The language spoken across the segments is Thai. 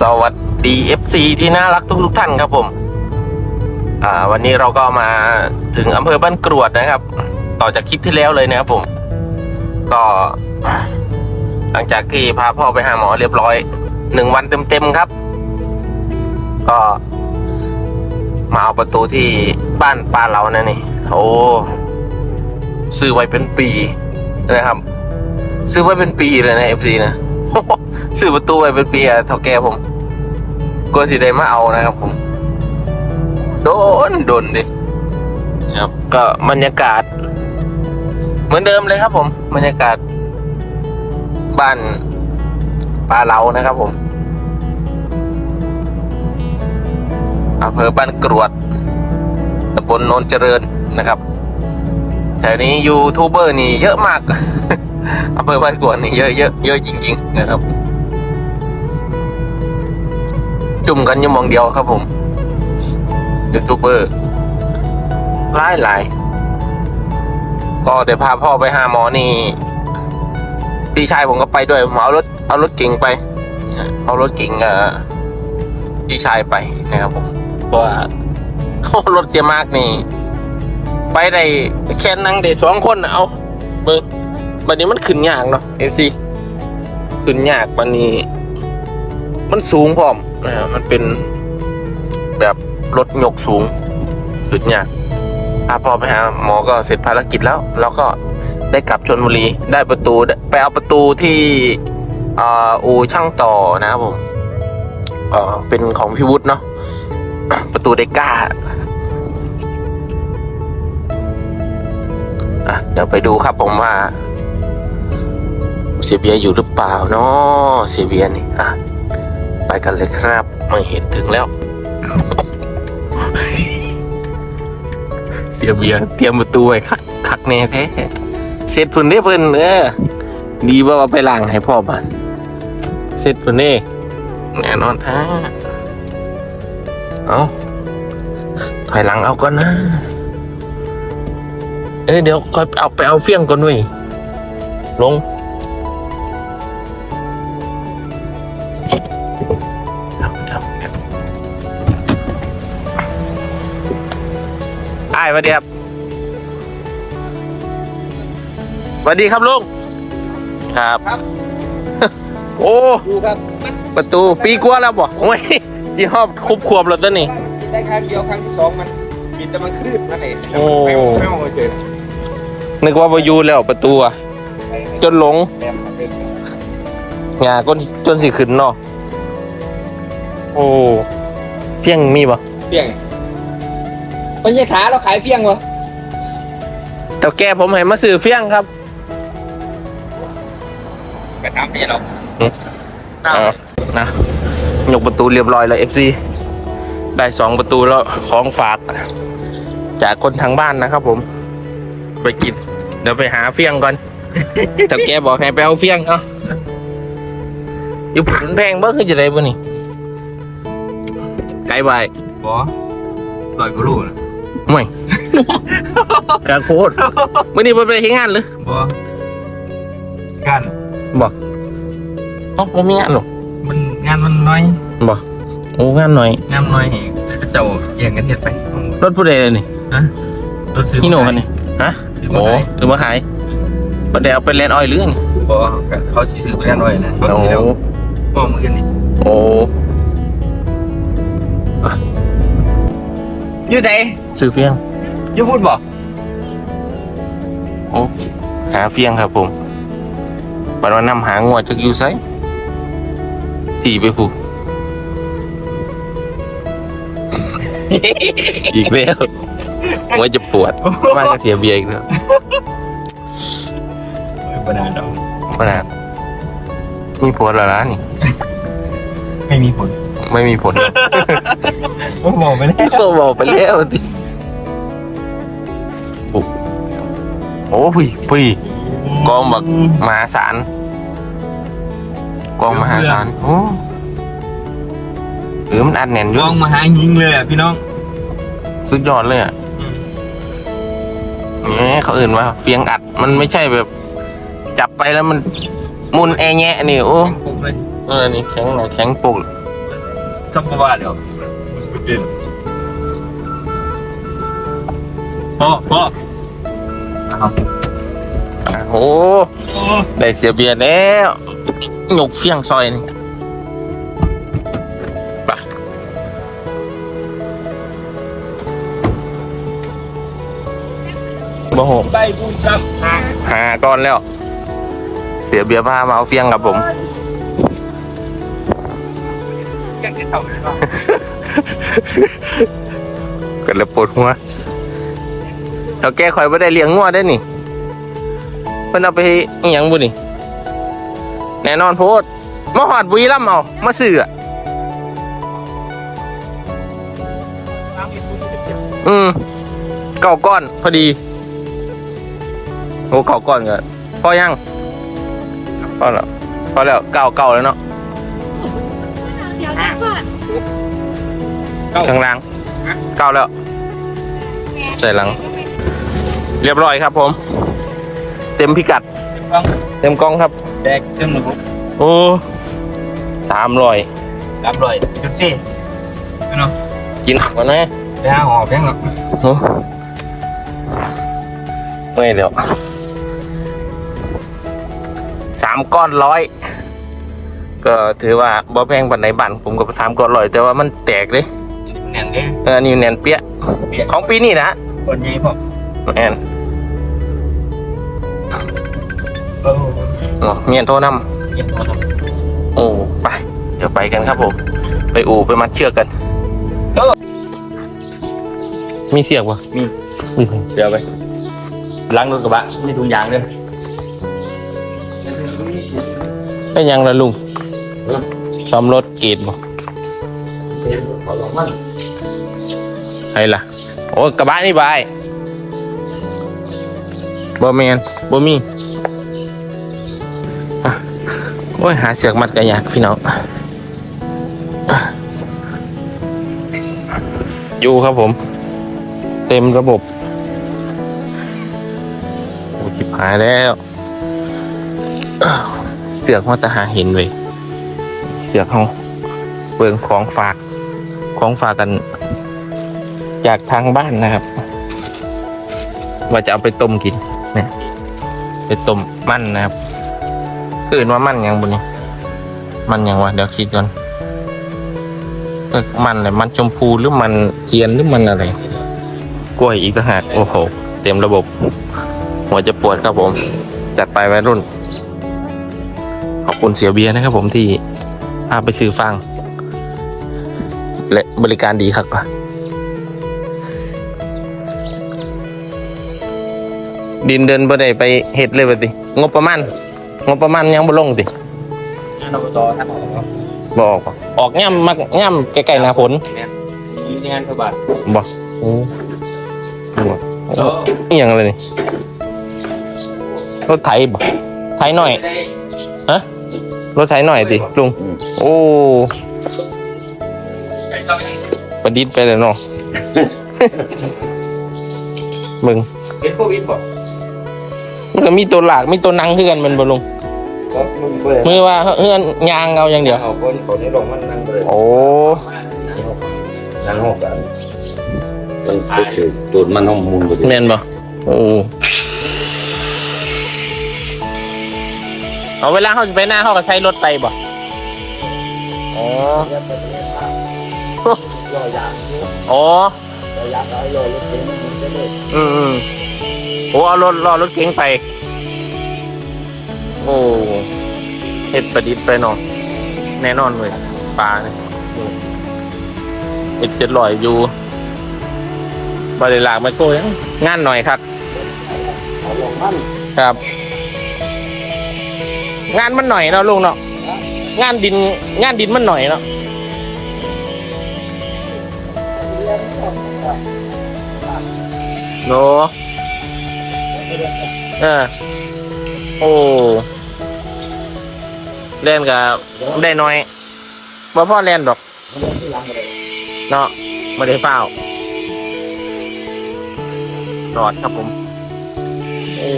สวัสดี FC ที่น่ารักทุกทุกท่านครับผม อ่า วันนี้เราก็มาถึงอำเภอบ้านกรวดนะครับ ต่อจากคลิปที่แล้วเลยนะครับผม ก็หลังจากที่พาพ่อไปหาหมอเรียบร้อยหนึ่งวันเต็มๆครับ ก็มาเอาประตูที่บ้านป้าเรานะนี่ โอ้ซื้อไว้เป็นปีนะครับ ซื้อไว้เป็นปีเลยนะ FC นะ ซื้อประตูไว้เป็นปีอะเท่าแกผมก็สิได้มาเอานะครับผม โดนโดนดิครับก็บรรยากาศ เหมือนเดิมเลยครับผม บรรยากาศ บ้านปลาเหลานะครับผมอำเภอบ้านกรวดตำบลโนนเจริญนะครับ แถวนี้ยูทูบเบอร์นี่เยอะมากอำเภอบ้านกวดนี่เยอะเยอะเยอะจริง ๆ นะครับ จุ่มกันยังมองเดียวครับผมยูทูบเบอร์หลายหลายก็เดี๋ยวพาพ่อไปหาหมอนี่ พี่ชายผมก็ไปด้วยผมเอารถเอารถเก่งไป เอารถเก่งอ่พี่ชายไปนะครับผมเพราะว่ารถเสียมากนี่ ไปได้แค่นั่งได้สองคนนะเอาเบิ้งบันนี้มันขึ้นยากเนาะเอซีขึ้นยากบันนี้ มันสูงพร้อมนะมันเป็นแบบรถยกสูงขึ้นยากพาพ่อไปหาหมอก็เสร็จภารกิจแล้ว แล้วก็ได้กลับชนบุรีได้ประตูไปเอาประตูที่อ่าอูช่างต่อนะครับผมเออเป็นของพี่วุฒิเนาะประตูเดก้า อะเดี๋ยวไปดูครับผมว่าเสียเบียอยู่หรือเปล่าเนาะเสียเบียนี่อะไปกันเลยครับไม่เห็นถึงแล้ว เสียเบียเตรียมประตูไว้คักคักแน่แท้เสร็จพุ่นได้เพิ่นเออดีว่าเอาไปล้างให้พ่อบ้านเสร็จพุ่นเด้แน่นอนท้าเอาถอยหลังเอาก่อนนะ อ้ยเดี๋ยวค่อยเอาไปเอาเฟี้ยงก่อนเว้ยลงเดี๋ยวเดี๋ยวเดี๋ยวอ้ายสวัสดีครับสวัสดีครับลุงครับ ครับ โอ้ ดูครับประตูปีกว่าแล้วบ่โอ้ยจีฮอบคุบควบแล้วตัวนี้ ได้ครั้งเดียวครั้งที่สองมันกินแต่มันคลืดนั่นเองโอ้แป้วแป้วเฉย นึกว่าบอยูแล้วประตูอะจนหลงแป้วมันเป็นงาก้นจนสิขึ้นเนาะโอ้เฟี้ยงมีบ่เฟี้ยงมันยี่ขาเราขายเฟี้ยงวะแต่แกผมให้มาซื้อเฟี้ยงครับไปถามพี่เราอืมเอาเอานะยกประตูเรียบร้อยแล้ว FC ได้สองประตูแล้วของฝาก จากคนทางบ้านนะครับผม ไปกิน เดี๋ยวไปหาเฟี้ยงก่อนแต่แกบอกให้ไปเอาเฟี้ยงเอ้าอยู่ผลแพงเบ้คือจะได้บ่นี่ไกลไปบอลอยกรูนะไม่กาโคตรมื่อนี้บ่ไปเฮ็ดงานหรือบอกันบอกอ๋อบ่มีงานหรอมันงานมันน้อยบอกโอ้งานหน่อยงานน้อยเองจะเจ้าแย่งกันเฮ็ดไปรถผู้ใดเลยนี่ฮะรถซื้อฮิโน่คันนี้ฮะซื้อมา โอ้ขายหรือมาขายประเดี๋ยวเอาไปแลนด์ออยล์หรือไงบอเขาสิซื้อไปงานน้อยนะเขาโอ้ซื้อแล้วมองมือกันนี่โอ้ยืดใจซื้อเฟียงยืดพูดบ่โอ้หาเฟียงครับผมปันว่านำหางวจากอยู่ไซสี่ไปผูกอีกแล้ว หัวจะปวดมากก็เสียเบียร์อีกแล้วบนาดอกขนาดมีผลแล้วนะนี่ ไม่มีผลไม่มีผล โอ้บอกไปแล้วก็บอกไปแล้วดิโอ้โอ้พี่พี่กองแบบมหาศาลกองมหาศาลโอ้เออมันอัดแน่นอลยู่ องมาหายิงเลยอะพี่น้อง สุดยอดเลยอะแหม เขาอื่นว่าเฟียงอัดมันไม่ใช่แบบ จับไปแล้วมันมุนแอแงะนี่โอ้ปุ๊บเลยเออนี่แข็งหน่อยแข็งปุกชอบว่าเดี๋ยวเด่นพ่อพ่อครับอะโอ้ได้เสียเบียร์แล้วหยกเฟี้ยงซอยนี่ บ่โหใบบุญครับหางหาก้อนแล้ว เสียเบียร์พามาเอาเฟี้ยงกับผมยังจะเท่าไหร่บ้างก็เลยปวดหัวเราแก้คอยไม่ได้เลี้ยงงัวได้นี่เพิ่นเอาไปอีหยังบุนี่แน่นอนโพดมาหอดบุรีรัมย์เอามาซื้ออะน้ำมีบุญเจ็บอืมเก่าก้อนพอดี โอ้เก่าก้อนก็พอยังพอแล้วพอแล้วเก่าเก่าแล้วเนาะเดี๋ยวจะก่อนข้างล่างเก่าแล้ว ใส่หลัง เรียบร้อยครับผม เต็มพิกัดบ้างเต็มกล้องครับแดกจนหนูโอ้สามร้อยรับเลยจุดซี่เนาะกินก่อนนะไปหาหอแพงหรอกโอ้ไม่เดี๋ยว สามก้อนร้อยก็ถือว่าบ่แพงปันในบันผมกับสามก้อนร้อยแต่ว่ามันแตกเลยแน่นเนี่ยเออนี่แนนเปี้ยเปียกของปีนี้นะคนใหญ่พ่อแอนโอ้อ๋อเมียนโทรนยังพอทำโอ้ไป เดี๋ยวไปกันครับผม ไปอู่ไปมัดเชือกกันมีเสียกวะมีมีเดี๋ยวไปล้างรถกระบะมีถุงยางด้วย ไอ้ยังละลุงซ่อมรถเกตบ่ขอลองมั่งไอ้ล่ะ โอ้ยกระบะนี่บายบ่แมนบ่มีอะโอ้ยหาเสือกมัดกันยากพี่น้องอยู่ครับผม เต็มระบบโอ้ชิบหายแล้ว เสือกมาแตหาเห็นเว้ยเสือกเขาเปิงของฝากของฝากกัน จากทางบ้านนะครับ ว่าจะเอาไปต้มกินนี่ยไปต้มมันนะครับอื่นว่ามันยังบุนี่มันยังวะเดี๋ยวคิดก่อนมันอะไรมันชมพูหรือมันเทียนหรือมันอะไร กล้วยอีกต่างหากโอ้โห เต็มระบบ หัวจะปวดครับผม จัดไปไวัยรุ่น ขอบคุณเสียเบียร์นะครับผมที่พาไปซื้อฟัง และบริการดีครับก่ะดินเดินบ่ได้ไปเฮ็ดเลยบ่ติงบประมาณงบประมาณยังบ่ลงติงานอบตท่านออกครับบ่ออกออกย่ำมักย่ำใกล้ๆหน้าฝนมีงานพระบาทบ่โอ้บ่อีหยังเลยนี่รถไถบ่ไถหน่อย รถไถหน่อยติลุงโอ้ประดิษฐ์ไปเลยเนาะ มึงเป็นโควิดป่ะมันก็มีตัวหลากมีตัวนังคือกันแมันบ่ลงครับมึงเบื่อมือว่าเฮือนยางเอาอย่างเดียว เอาคนคนนี้ลงมันนั่งเลยโอ้นั่งหกกันมันคือตูดมันห้องมูลบ่ดีแม่นบ่โอ้ เอาเวลาเขาจะไปหน้าเขาก็ใช้รถไปบ่อ๋ออ๋ออืมอืมโอ้เอารถรอรถเก๋งไป โอ้เฮ็ดประดิษฐ์ไปเนาะแน่นอนเลยปลาเนี่ยเอ็ดเจ็ดลอยอยู่บริลากไมโครยังงานหน่อยครับครับ งานมันหน่อยเนาะลุงเนาะงานดินงานดินมันหน่อยเนาะโนเออโอ้เล่นกับได้น้อยบ่พ่อเล่นดอกเนาะไม่ได้เฝ้าหลอดครับผม โอ้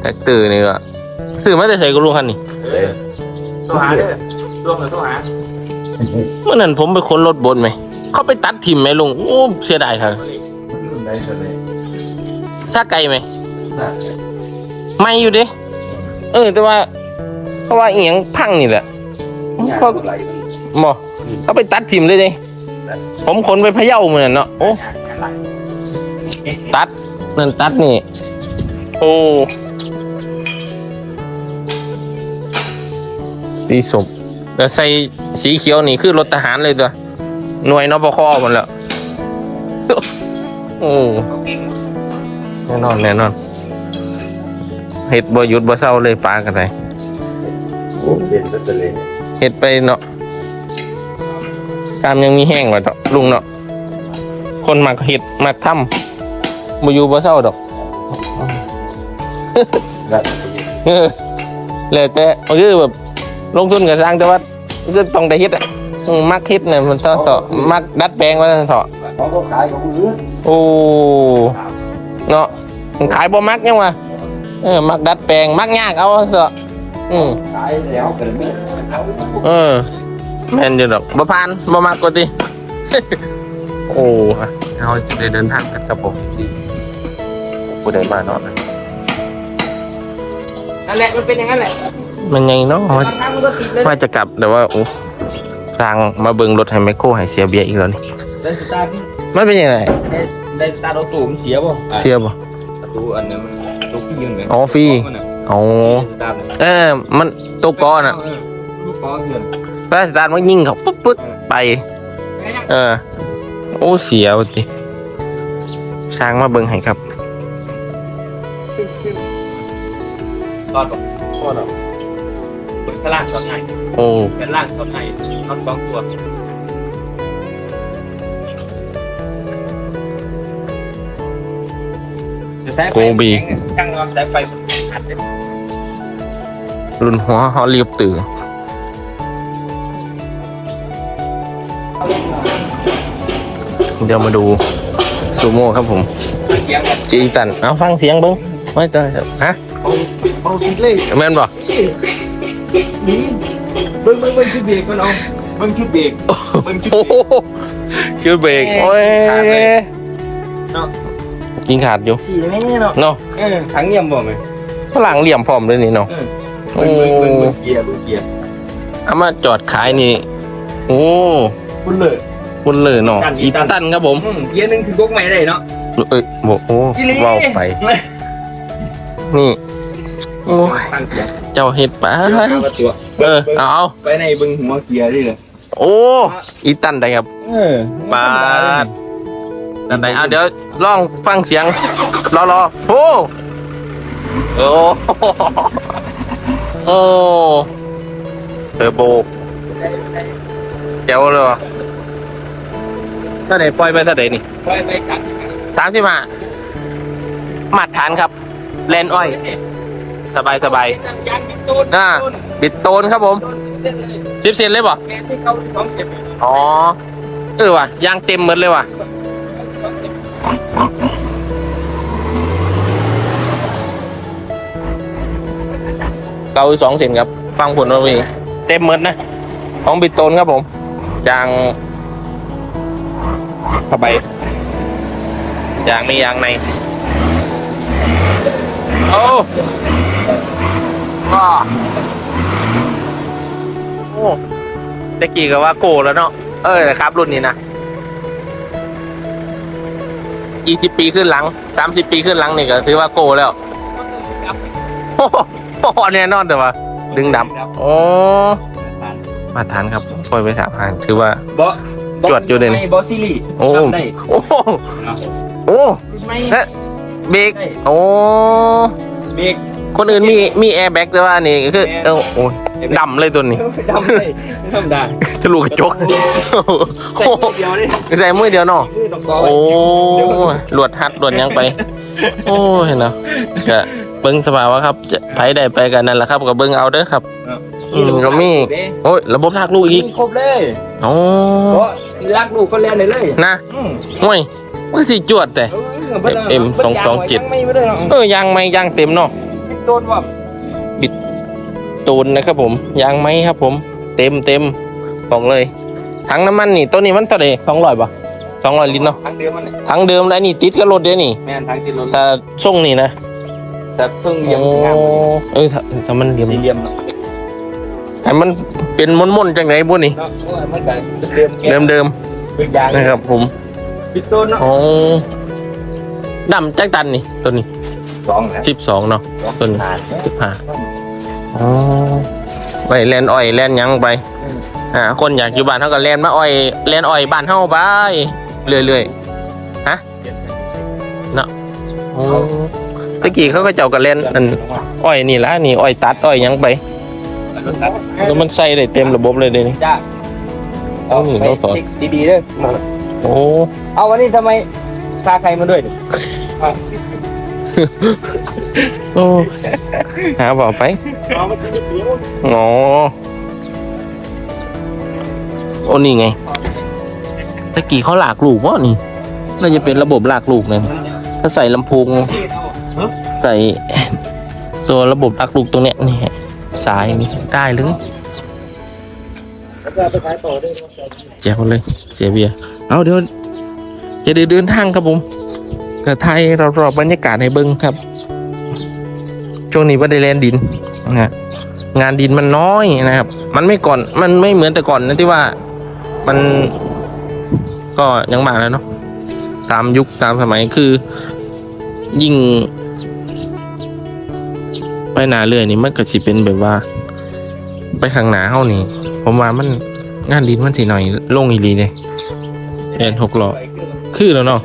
แท็กเตอร์นี่ก็ ซื้อมาแต่ใส่กับลุงคันนี่ตัวหาเด้อตัวเหมือนตัวหาเมื่อนั้นผมไปค้นรถบนไหม เขาไปตัดทิมไหมลุงโอ้เสียดายครับได้ก็ได้ซาไกลไหมได้ไม่อยู่เด้เออ แต่ว่า เพราะว่าอีหยังพังนี่แหละยากเพราะไหลบอเขาไปตัดทิมเลยเด้ผมขนไปพะเยาเหมือนเนาะโอ้ตัดนั่นตัดนี่ โอ้ สีสมแต่ใส่สีเขียวนี่คือรถทหารเลยตัว หน่วยนปคหมดแล้ว โอ้แน่นอนแน่นอนเห็ดบ่หยุดบ่เศร้าเลยปลากันไปโอ้เป็นก็จะเลยเห็ดไปเนาะตามยังมีแห้งกว่าดอกลุงเนาะคนมักเห็ดมักทำบ่อยู่บ่เศร้าดอกได้เออแล้วแต่มันคือแบบ ลงทุนกับสร้างแต่ว่าก็ต้องได้เฮ็ดอะอืมมักเฮ็ดเนี่ยมันต่อต่อมักดัดแปลงว่าซั่นเถอะเขาก็ขายของอื่นโอ้เนาะมันขายบ่มักยังวะเออมักดัดแปลงมักยากเอาเถอะอืมขายแล้วกันไม่เอาเออแม่นอยู่ดอกบ่ผ่านบ่มักกว่าติ โอ้เราจะได้เดินทางกันกับผมที่ผู้ใดมาเนาะ นั่นแหละมันเป็นอย่างนั้นแหละ มันยังเนาะบางครั้งมันก็ติดเลยว่าจะกลับแต่ว่าโอ้ทางมาเบิ่งรถให้แมคโครให้เสียเบียร์อีกแล้วนี่ได้สตาร์ทพี่มันเป็นยังไงได้ได้สตาร์ทรถตู้มันเสียป่ะเสียบ่ประตูอันนี้มันตัวพี่ยืนเหมือนอ๋อฟรีมันน่ะอ๋อสตาร์ทเลยเออมันตัวกอน่ะเลูกกอเงินแล้สตาร์ทมันยิงเขาปุ๊บปุ๊บไปเออโอ้เสียว่ะติช้างมาเบิ่งให้ครับตอนสองข้อหรอเปิดข้างล่างช็อตให้โอ้ด้านล่างช็อตให้น็อตสองตัวสายไฟช่างนอนสายไฟมันขัดเลยรุ่นหัวฮอลลีบตื่นเดี๋ยวมาดูซูโม่ครับผมเสียงแบบจีตันเอาฟังเสียงเบิ้งไม่ต้องฮะเอาคิดเลยแม่นบ่นี่ เบิ้งเบิ้งเบิ้งชุดเบรกมันเอาเบิ้งชุดเบรกเบิ้งชุดโอ้เบรกโหคิวเบรกโอ้ยขาดเลยเนาะกินขาดอยู่ขี่ไม่แน่เนาะเนาะเออถังเงียบบ่ไหมฝรั่งเหลี่ยมพร้อมเลยนี่เนาะเบิ้งเบิ้งเบิ้งเบิ้งเกียร์เบิ้งเกียร์เอามาจอดขายนี่ โอ้คุณเลยบุญเลยเนาะตันอีอีตัน ตันครับผมอืมเกียร์หนึงคือกกใหม่ได้เนาะเอ้ยโอ้โหจิลีว้าวไป นี่ โอ้ย ตั้งเกียร์ เจ้าเห็ดปะเดี๋ยวเอามาตัวเออเอาเอาไปในเบิ้งหัวเกียร์ดิเลยโอ้อีตันได้ครับเออปาดตันได้เอาเดี๋ยวลองฟังเสียงรอรอโอ้โอ้โอ้เทอร์โบเจ๋วเลยวะถ้าไหนปล่อยไปถ้าไหนนี่ไปไปขัดสามสิบห้ามาตรฐานครับแลนอ้อย สบายสบายยางติดต้นอ่าบิดโตนครับผมเส้นเลยสิบเซนเลยป่ะแม่ที่เขาสองเจ็บอ๋อ เออว่ะยางเต็มหมดเลยว่ะเกาอีกสองเซนครับ ฟังผลว่ามีเต็มหมดนะ ของบิดโตนครับผมยางผ้าใบยางนี่ยางใน โอ้ ว้าโอ้ตะกี้ก็ว่าโกแล้วเนาะ เออนะครับ รุ่นนี้นะยี่สิบปีขึ้นหลังสามสิบปีขึ้นหลังนี่ก็ถือว่าโกแล้วโอ้โหแน่นอนแต่ว่า ดึงดับโอ้มาทานครับปล่อยไปสามพันถือว่าบอจวดอยู่เลยนี่บอซิลี่โอ้ทำได้โอ้โหโอ้ไม่เฮ้ยเบรกโอ้เบรก คนอื่นมีมีแอร์แบ็กแต่ว่านี่คือเออโอ้ยดำเลยตัวนี้ดำเลยไม่ธรรมดาทะลุกระจกใส่โอ้โหเดียวนี่ใส่มือเดียวเนาะมือตรงกอโอ้ยหลวดฮัดหลวดหยังไป โอ้ยเนาะก็เบิ้งสภาวะครับจะไปได้ไปกันนั่นแหละครับก็เบิ้งเอาเด้อครับอืมก็มีโอ้ยระบบทักลูกอีกครบเลยโอ้เพราะรักลูกคนแรกเลยเลยนะอืมห่วยมันก็สิจวดแต่ FM 227ไม่ได้หรอกเออยางไม่ยางเต็มเนาะ โดนว่าตูนนะครับผมยางไม้ครับผม เต็มเต็มของเลย ถังน้ำมันนี่ตัวนี้มันเท่าไหร่สองร้อยป่ะสองร้อยลิตรเนาะทางเดิมมันเนี่ยถังเดิมแล้วนี่ติดกับรถเด้นี่แม่นทางที่รถแต่ส่งนี่นะแต่เพิ่งโอ้ยังงามเลยเออถ้าถ้ามันเดียมสี่เหลี่ยมเนาะให้มันเป็นมนๆจังไหนบุนี่เนาะโอ้ยมันก็เดิมแก่เดิมเดิมเป็นยางๆนะครับผมปิดต้นเนาะโอ้ดำจักตันนี่ตัวนี้ สองนะสิบสองเนาะสองต้นขาดสิบห้าอ๋อไปแลนอ้อยแลนหยังไปอ่าคนอยากอยู่บ้านเท่ากับแลนมาอ้อยแลนอ้อยบ้านเท่าไปเรื่อยๆฮะเนาะโอ้ตะกี้เขาก็เจ้ากับแลนอันอ้อยนี่ละนี่อ้อยตัดอ้อยหยังไปแล้วมันใส่ได้เต็มระบบเลยเดี๋ยวนี้จ้าเอาหนึ่งเอาต่อดีๆเด้อโอ้เอาวันนี้ทำไมพาใครมาด้วยเนี่ย โอ้หาบอกไปอ๋อโอ้นี่ไงตะกี้เขาหลากลูกวะนี่น่าจะเป็นระบบหลากลูกนะถ้าใส่ลำโพงใส่ตัวระบบหลากลูกตรงเนี้ยนี่สายนี่ได้หรือแจ๋วเลยเสียเบียร์เอาเดี๋ยวจะเดินทางครับผม กระไทยเรารอบบรรยากาศให้เบิ้งครับ ช่วงนี้ว่าได้แลนดินนะฮะงานดินมันน้อยนะครับ มันไม่ก่อน มันไม่เหมือนแต่ก่อนนะที่ว่ามันก็ยังมาแล้วเนาะตามยุคตามสมัยคือ ยิ่ง ไปหนาเรื่อยนี่มันก็สิเป็นแบบว่า ไปข้างหนาเฮานี่ผมว่ามันงานดินมันสิหน่อยลงอีหลีเลยเรียนหกล้อคือแล้วเนาะ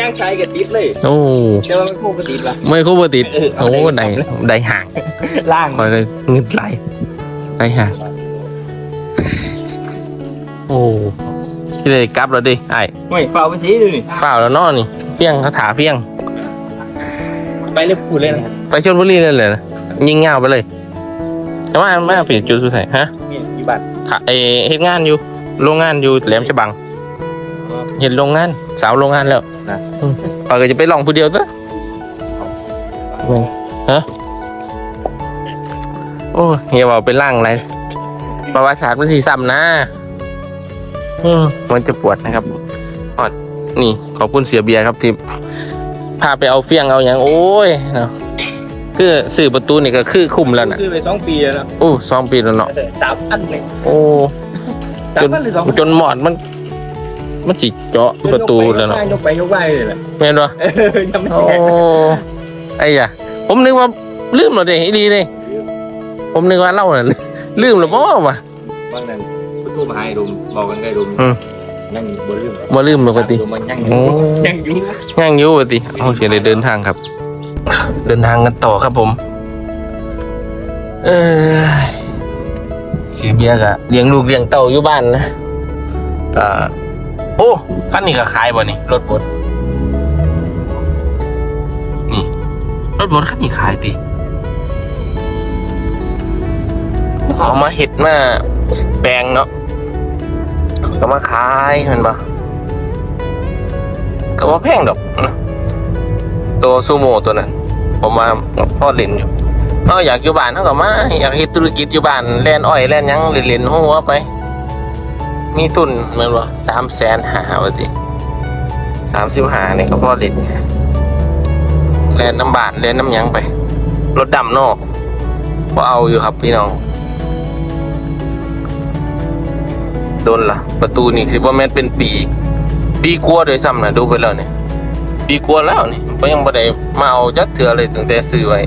ย่างชายกับติดเลยโอ้เดี๋ยวมันไม่คู่กับติดละไม่คู่ปติดโอ้ได้ได้ห่างล่างคอยเลยงึดไหลได้ห่างโอ้ที่ได้กลับแล้วดิไอ้ไม่เฝ้าไปทีดูนี่เปล่าแล้วเนอนี่เพียงคาถาเพียง ไปเลยพูดเลยนะไปชนบุรีเลยเลยนะยิงเงาไปเลยแต่ว่าไม่เอาเปลี่ยนจุดสุดท้ายฮะนี่อยู่บ้านค่ะเอเฮ็ดงานอยู่โรงงานอยู่แหลมฉบัง เห็นโรงงาน สาวโรงงานแล้วนะอืมเออก็จะไปลองผู้เดียวเถอะฮะโอ้เฮียบอกเป็นร่างอะไรประวัติศาสตร์มันสีซ้ำนะอืมมันจะปวดนะครับอ๋อนี่ ขอบคุณเสียเบียร์ครับที่พาไปเอาเฟียงเอาอย่างโอ้ยเนาะคือสื่อประตูนี่ก็คือคุ้มแล้วนะซื้อไปสองปีแล้วนะโอ้สองปีแล้วเนาะสามพันเลยโอ้สาจมนพันหรือสองจนหมอดมัน มันสิเจาะประตูแล้วเนาะยกไปยกไปเลยแหละแม่นปะเออยังไม่โอ้แก่ไอ้ยะผมนึกว่าลืมแล้วเด้อีดีเลยผมนึกว่าเล่าน่ะลืมแล้วบ่วะ บางนั้นพูดทูมาให้ดมบอกกันได้ดมอืมยังบ่ลืมบ่ลืมปกติ มันยังโอ้ ยังอยู่ย่างอยู่ปกติเอาเสียเลยเดินทางครับ เดินทางกันต่อครับผม เออเสียเบียร์กะเลี้ยงลูกเลี้ยงเต่าอยู่บ้านนะอ่า โอ้คันนี้ก็ขายบ่นี่รถบดนี่ รถบดคันนี้ขายติเอามาเห็ดมาแปลงเนาะก็มาขายเห็นปะก็ว่าแพงดอก ตัวซูโม่ตัวนั้น ผมมาพ่อเล่นอยู่เขาอยากอยู่บ้านเขาก็มาอยากเฮ็ดธุรกิจอยู่บ้านแล่นอ้อยแล่นยังเล่นหัวไป มีทุนเหมือนว่าสามแสนหาว่าสิสามสิบหาเนี่ยก็พอเล่นแล่นน้ำบานแล่นน้ำยังไป รถดำนอกพอเอาอยู่ครับพี่น้อง โดนละประตูนี่สิบ่แม่นเป็นปีปีกลัวโดวยซ้ำนะดูไปแล้วเนี่ยปีกลัวแล้วนี่ก็ยังบ่ได้มาเอาจักเถื่อเลยตั้งแต่ซื้อไว้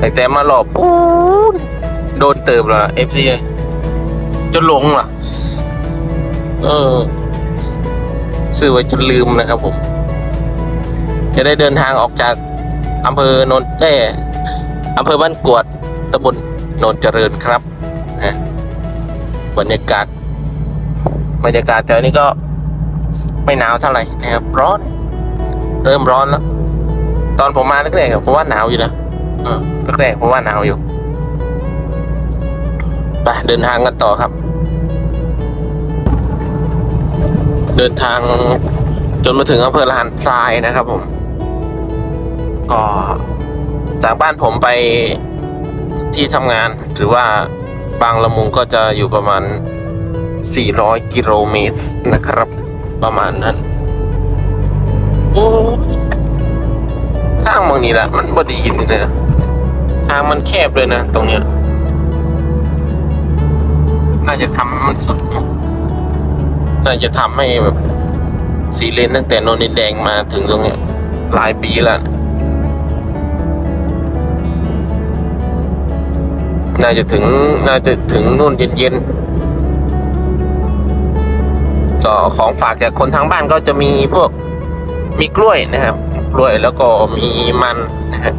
ตั้งแต่มารอบโอ้ยโดนเติบล้วเอฟซีจนหลงล่ะ เออ ซื้อไว้จนลืมนะครับผม จะได้เดินทางออกจากอำเภอโนนเอ้อำเภอบ้านกวดตำบลโนนเจริญครับนะบรรยากาศบรรยากาศแถวนี้ก็ไม่หนาวเท่าไหร่นะครับ ร้อน เริ่มร้อนแล้ว ตอนผมมาแรกๆผมว่าหนาวอยู่นะอืมแรกๆผมว่าหนาวอยู่ไปเดินทางกันต่อครับ เดินทางจนมาถึงอำเภอละหันทรายนะครับผม ก็จากบ้านผมไปที่ทำงาน หรือว่าบางละมุงก็จะอยู่ประมาณ 400 กิโลเมตรนะครับ ประมาณนั้น โอ้ทางบางนี้ละมันบดีินี่นะทางมันแคบเลยนะ ตรงเนี้ย น่าจะทำมันสุด น่าจะทำให้แบบสีเลนตั้งแต่โนนดินแดงมาถึงตรงนี้หลายปีแล้ว น่าจะถึงน่าจะถึงนู่นเย็นๆก็ของฝากจากคนทางบ้านก็จะมีพวกมีกล้วยนะครับ กล้วยแล้วก็มีมันนะฮะ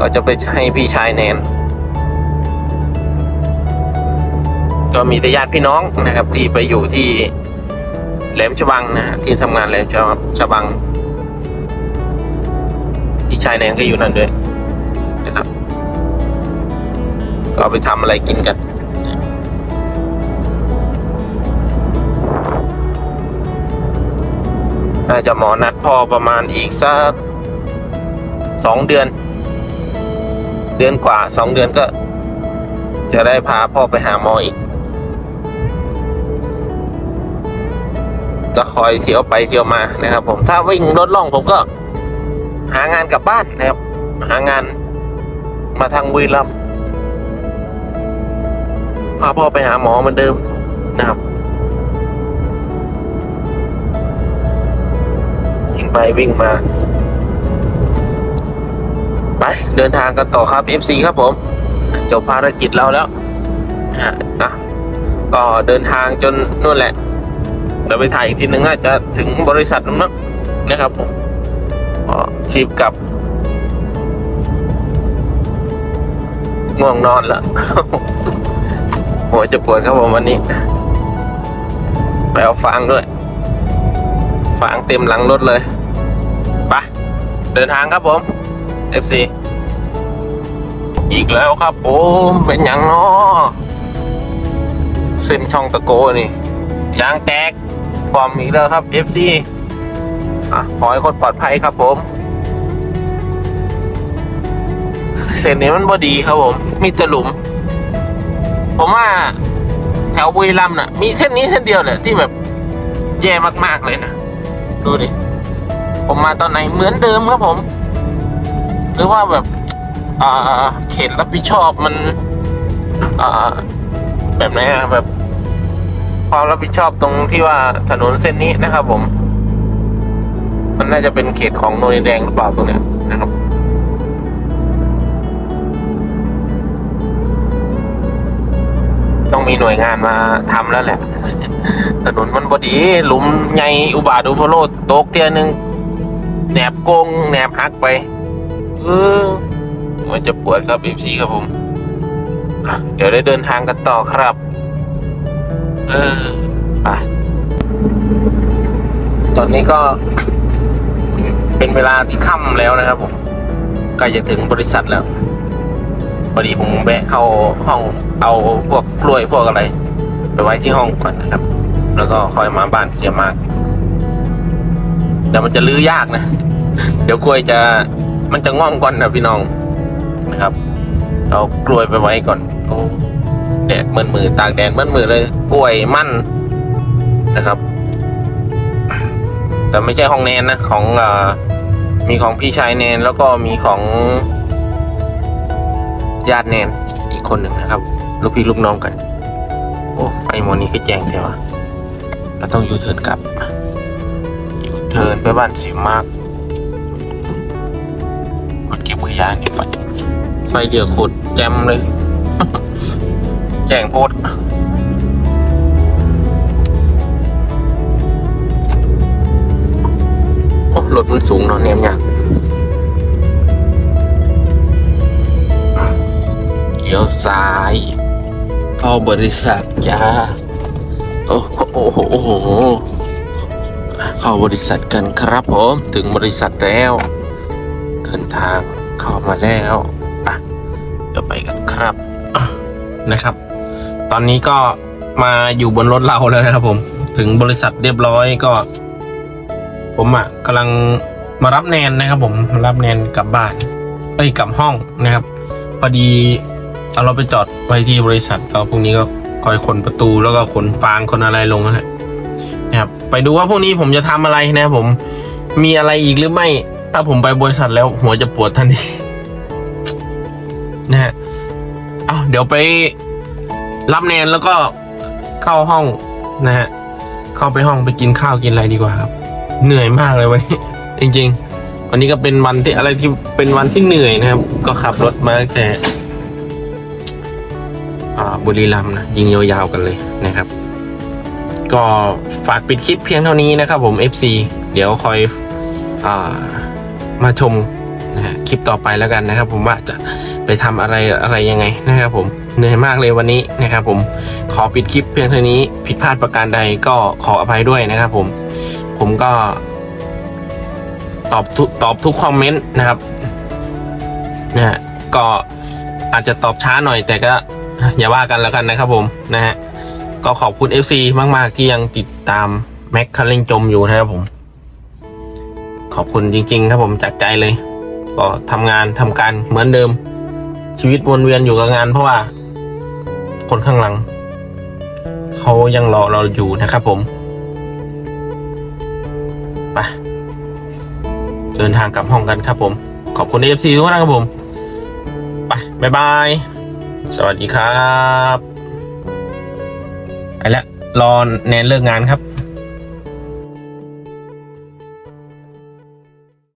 ก็จะไปให้พี่ชายแนน ก็มีแต่ญาติพี่น้องนะครับ ที่ไปอยู่ที่แหลมฉบังนะที่ทำงานแหลมฉบังพี่ชายแนนก็อยู่นั่นด้วยนะครับ ก็เอาไปทำอะไรกินกันน่าจะหมอนัดพ่อประมาณอีกสักสองเดือน เดือนกว่าสองเดือนก็ จะได้พาพ่อไปหาหมออีก จะคอยเที่ยวไปเที่ยวมานะครับ ผมถ้าวิ่งรถล่องผมก็ หางานกลับบ้านนะครับ หางานมาทางบุรีรัมพาพ่อไปหาหมอเหมือนเดิมนะครับวิ่งไปวิ่งมา ไปเดินทางกันต่อครับ FC ครับผมจบภารกิจเราแล้วนะฮะอะก็เดินทางจนนู่นแหละ เดี๋ยวไปถ่ายอีกทีหนึ่งน่าจะถึงบริษัทนู้นนะครับผมรีบกลับง่วงนอนแล้วหัวจะปวดครับผมวันนี้ ไปเอาฟางด้วย ฟางเต็มหลังรถเลยไปเดินทางครับผม FC อีกแล้วครับผมเป็นอย่างเนาะเส้นช่องตะโกนี่ยางแตก ความอีกแล้วครับ FC อะขอให้คนปลอดภัยครับผม เส้นนี้มันบอดีครับผม มีแต่หลุม ผมว่าแถวบุรีรัมย์น่ะ มีเส้นนี้เส้นเดียวแหละที่แบบแย่มากๆเลยนะ ดูดิ ผมมาตอนไหนเหมือนเดิมครับผม หรือว่าแบบเขตรับผิดชอบมันแบบไหนอะแบบ ความรับผิดชอบตรงที่ว่าถนนเส้นนี้นะครับผม มันน่าจะเป็นเขตของโนนดินแดงหรือเปล่าตรงเนี้ยนะครับต้องมีหน่วยงานมาทำแล้วแหละ ถนนมันพอดีหลุมใหญ่อุบาทอุพโลดตกเตียหนึ่งแหนบโกงแหนบหักไปเออมันจะปวดครับเอฟซีครับผม เดี๋ยวได้เดินทางกันต่อครับ เออไปตอนนี้ก็ เป็นเวลาที่ค่ำแล้วนะครับผมใกล้จะถึงบริษัทแล้วพอดีผมแวะเข้าห้องเอาพวกกล้วยพวกอะไร ไปไว้ที่ห้องก่อนนะครับ แล้วก็คอยมาบ้านเสียมากแต่มันจะลื้อยากนะ เดี๋ยวกล้วยจะมันจะง่อมก่อนนะพี่น้องนะครับ เอากล้วยไปไว้ก่อนโอ้ แดดเหมือนมือตากแดดเหมือนมือเลยกล้วยมั่นนะครับ แต่ไม่ใช่ห้องแนนนะของอมีของพี่ชายแนนแล้วก็มีของญาติแนนอีกคนหนึ่งนะครับ ลูกพี่ลูกน้องกัน โอ้ไฟโมอนี้ก็แจ้งแถวะเราต้องยูเทิร์นกลับยูเทิร์นไปบ้านเสียมากรถเก็บขยะเก็บไฟไฟเดียวโคตรแจมเลย แจ้งโพดรถมันสูงเนาะเนี่ยมยากเลี้ยวซ้าย เข้าบริษัทจ้าโอ้โหโอ้โห เข้าบริษัทกันครับผม ถึงบริษัทแล้วเดินทางเข้ามาแล้ว อะเดี๋ยวไปกันครับะนะครับ ตอนนี้ก็มาอยู่บนรถเราแล้วนะครับผม ถึงบริษัทเรียบร้อยก็ ผมอะกำลังมารับแนนนะครับ ผมมารับแนนกลับบ้านเอ้ยกลับห้องนะครับ พอดีเอาเราไปจอดไว้ที่บริษัทก็พรุ่งนี้ก็คอยขนประตูแล้วก็ขนฟางขนอะไรลงนะครับ ไปดูว่าพวกนี้ผมจะทำอะไรนะครับผมมีอะไรอีกหรือไม่ ถ้าผมไปบริษัทแล้วหัวจะปวดทันทีนะฮะเอาเดี๋ยวไป รับแนนแล้วก็เข้าห้องนะฮะเข้าไปห้องไปกินข้าวกินอะไรดีกว่าครับ เหนื่อยมากเลยวันนี้ จริง ๆ วันนี้ก็เป็นวันที่อะไรที่เป็นวันที่เหนื่อยนะครับ ก็ขับรถมาแต่บุรีรัมย์นะยิงยาวๆกันเลยนะครับ ก็ฝากปิดคลิปเพียงเท่านี้นะครับผม FC เดี๋ยวคอยอมาชมนะคลิปต่อไปแล้วกันนะครับ ผมว่าจะไปทำอะไรอะไรยังไงนะครับผม เหนื่อยมากเลยวันนี้นะครับผมขอปิดคลิปเพียงเท่านี้ผิดพลาดประการใดก็ขออภัยด้วยนะครับผม ผมก็ ตอบทุกตอบทุกคอมเมนต์นะครับนะฮะก็อาจจะตอบช้าหน่อยแต่ก็อย่าว่ากันแล้วกันนะครับผมนะฮะก็ขอบคุณ FC มาก ๆ ที่ยังติดตามแม็กคันเร่งจมอยู่นะครับผม ขอบคุณจริง ๆ ครับผมจากใจเลย ก็ทำงานทำการเหมือนเดิมชีวิตวนเวียนอยู่กับงานเพราะว่า คนข้างหลัง เขายังรอเราอยู่นะครับผมไปเดินทางกลับห้องกันครับผม ขอบคุณ FC ทุกท่านครับผมไปบ๊ายบาย สวัสดีครับไปแล้วรอแนนเลิกงานครับ